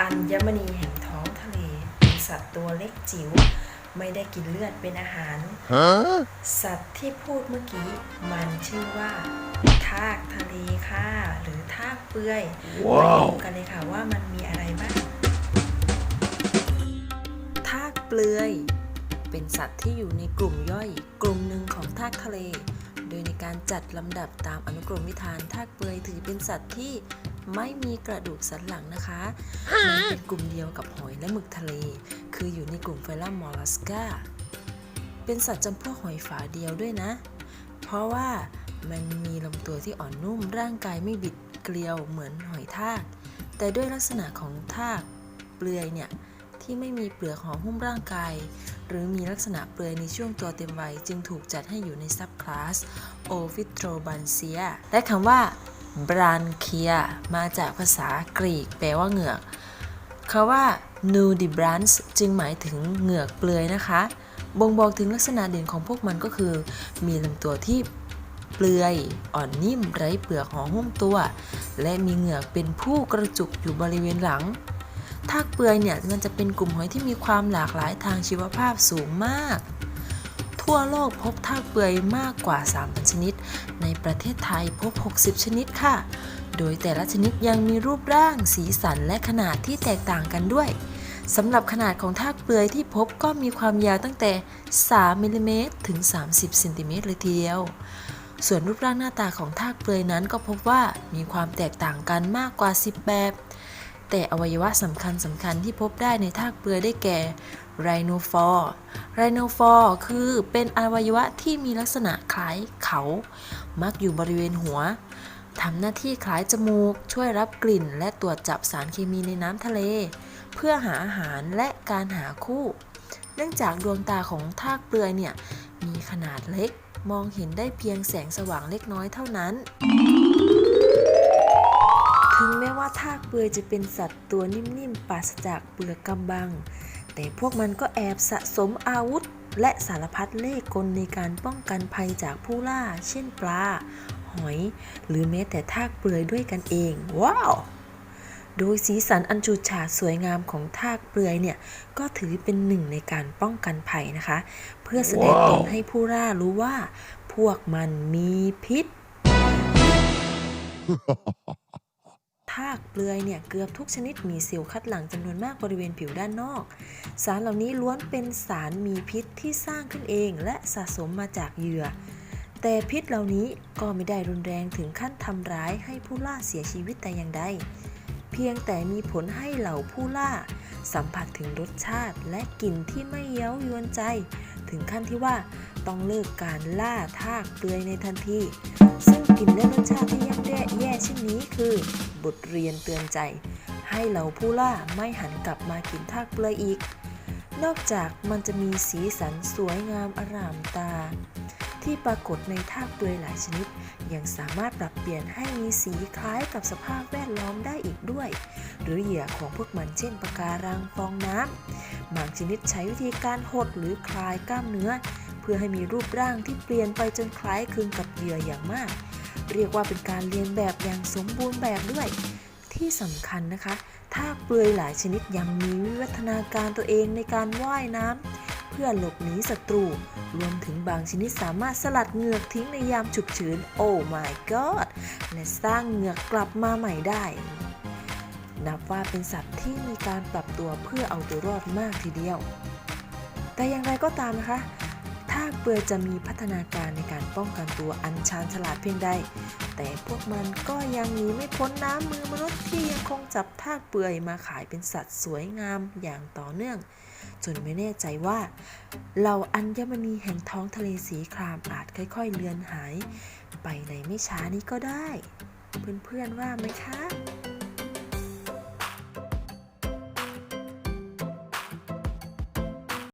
อัญมณีแห่งท้องทะเลเป็นสัตว์ตัวเล็กจิ๋วไม่ได้กินเลือดเป็นอาหาร Huh? สัตว์ที่พูดเมื่อกี้ มันชื่อว่าทากทะเลค่ะ หรือทากเปื่อยมาว้าวดูกันเลยค่ะว่ามันมีอะไรบ้างทากเปลือย เป็นสัตว์ที่อยู่ในกลุ่มย่อย กลุ่มหนึ่งของทากทะเล โดยในการจัดลำดับตามอนุกรมวิธานทากเปลือยถือเป็นสัตว์ที่ไม่มีกระดูกสันหลังนะคะมันเป็นกลุ่มเดียวกับหอยและหมึกทะเล คืออยู่ในกลุ่มไฟลัมมอลลัสกาเป็นสัตว์จำพวกหอยฝาเดียวด้วยนะ เพราะว่ามันมีลำตัวที่อ่อนนุ่มร่างกายไม่บิดเกลียวเหมือนหอยทาก แต่ด้วยลักษณะของทากเปลือยเนี่ย ที่ไม่มีเปลือกห่อหุ้มร่างกาย หรือมีลักษณะเปลือยในช่วงตัวเต็มวัยจึงถูกจัดให้อยู่ในซับคลาส o v i t r o b a n c i a และคำว่า branchia มาจากภาษากรีกแปลว่าเหงือกคำว่า nudibranch จึงหมายถึงเหงือกเปลือยนะคะ บ่งบอกถึงลักษณะเด่นของพวกมันก็คือ มีลำตัวที่เปลือย อ่อนนิ่มไร้เปลือกห่อหุ้มตัว และมีเหงือกเป็นผู้กระจุกอยู่บริเวณหลัง ทากเปลือยเนี่ยมันจะเป็นกลุ่มหอยที่มีความหลากหลายทางชีวภาพสูงมาก ทั่วโลกพบทากเปลือยมากกว่า 3,000 ชนิด ในประเทศไทยพบ 60 ชนิดค่ะ โดยแต่ละชนิดยังมีรูปร่าง สีสันและขนาดที่แตกต่างกันด้วยสำหรับขนาดของทากเปลือยที่พบก็มีความยาวตั้งแต่ 3มิลลิเมตรถึง 30เซนติเมตรเลยทีเดียว ส่วนรูปร่างหน้าตาของทากเปลือยนั้นก็พบว่ามีความแตกต่างกันมากกว่า 10 แบบ แต่อวัยวะสำคัญสำคัญที่พบได้ในทากเปลือยได้แก่ไรโนฟอร์ไรโนฟอร์คือเป็นอวัยวะที่มีลักษณะคล้ายเขา มักอยู่บริเวณหัวทำหน้าที่คล้ายจมูก ช่วยรับกลิ่น และตรวจจับสารเคมีในน้ำทะเล เพื่อหาอาหารและการหาคู่ เนื่องจากดวงตาของทากเปลือยเนี่ยมีขนาดเล็กมองเห็นได้เพียงแสงสว่างเล็กน้อยเท่านั้น ถึงแม้ว่าทากเปลือยจะเป็นสัตว์ตัวนิ่มๆปราศจากเปลือกกำบัง แต่พวกมันก็แอบสะสมอาวุธ และสารพัดเล่ห์กลในการป้องกันภัยจากผู้ล่า เช่นปลา หอย หรือแม้แต่ทากเปลือยด้วยกันเอง ว้าวโดยสีสันอันฉูดฉาดสวยงามของทากเปลือยเนี่ย ก็ถือเป็นหนึ่งในการป้องกันภัยนะคะ เพื่อแสดงตนให้ผู้ล่ารู้ว่า พวกมันมีพิษ ทากเปลือยเนี่ยเกือบทุกชนิดมีเซลล์คัดหลั่งจำนวนมากบริเวณผิวด้านนอก สารเหล่านี้ล้วนเป็นสารมีพิษที่สร้างขึ้นเองและสะสมมาจากเหยื่อ แต่พิษเหล่านี้ก็ไม่ได้รุนแรงถึงขั้นทำร้ายให้ผู้ล่าเสียชีวิตแต่อย่างใดเพียงแต่มีผลให้เหล่าผู้ล่า สัมผัสถึงรสชาติและกลิ่นที่ไม่เย้ายวนใจ ถึงขั้นที่ว่าต้องเลิกการล่าทากเปลือยในทันที ซึ่งกลิ่นและรสชาติที่ย่ำแย่แย่เช่นนี้คือ บทเรียนเตือนใจ ให้เหล่าผู้ล่าไม่หันกลับมากินทากเปลือยอีก นอกจากมันจะมีสีสันสวยงามอร่ามตา ที่ปรากฏในทากเปลือยหลายชนิด ยังสามารถปรับเปลี่ยนให้มีสีคล้ายกับสภาพแวดล้อมได้อีกด้วย หรือเหยื่อของพวกมันเช่นปะการังฟองน้ำบางชนิดใช้วิธีการหดหรือคลายกล้ามเนื้อ เพื่อให้มีรูปร่างที่เปลี่ยนไปจนคล้ายคลึงกับเหยื่ออย่างมาก เรียกว่าเป็นการเรียนแบบอย่างสมบูรณ์แบบด้วย ที่สำคัญนะคะทาเปลือยหลายชนิดยังมีวิวัฒนาการตัวเองในการว่ายน้ำเพื่อหลบหนีศัตรู รวมถึงบางชนิดสามารถสลัดเหงือกทิ้งในยามฉุกเฉินโอ้ my god และสร้างเหงือกกลับมาใหม่ได้นับว่าเป็นสัตว์ที่มีการปรับตัวเพื่อเอาตัวรอดมากทีเดียว แต่อย่างไรก็ตามนะคะ ทากเปลือยจะมีพัฒนาการในการป้องกันตัวอันชาญฉลาดเพียงใด แต่พวกมันก็ยังหนีไม่พ้นน้ำมือมนุษย์ที่ยังคงจับทากเปลือยมาขายเป็นสัตว์สวยงามอย่างต่อเนื่อง จนไม่แน่ใจว่าเหล่าอัญมณีแห่งท้องทะเลสีครามอาจค่อย ๆ เลือนหาย ไปในไม่ช้านี้ก็ได้ เพื่อนๆว่าไหมคะ